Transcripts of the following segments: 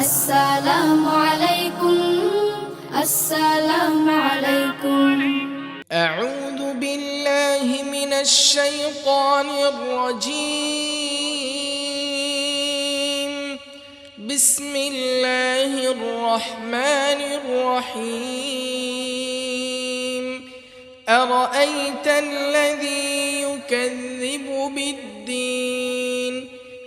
السلام عليكم السلام عليكم. أعوذ بالله من الشيطان الرجيم. بسم الله الرحمن الرحيم. أرأيت الذي يكذب بالدين؟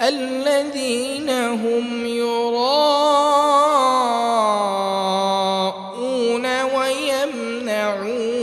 الذين هم يراءون ويمنعون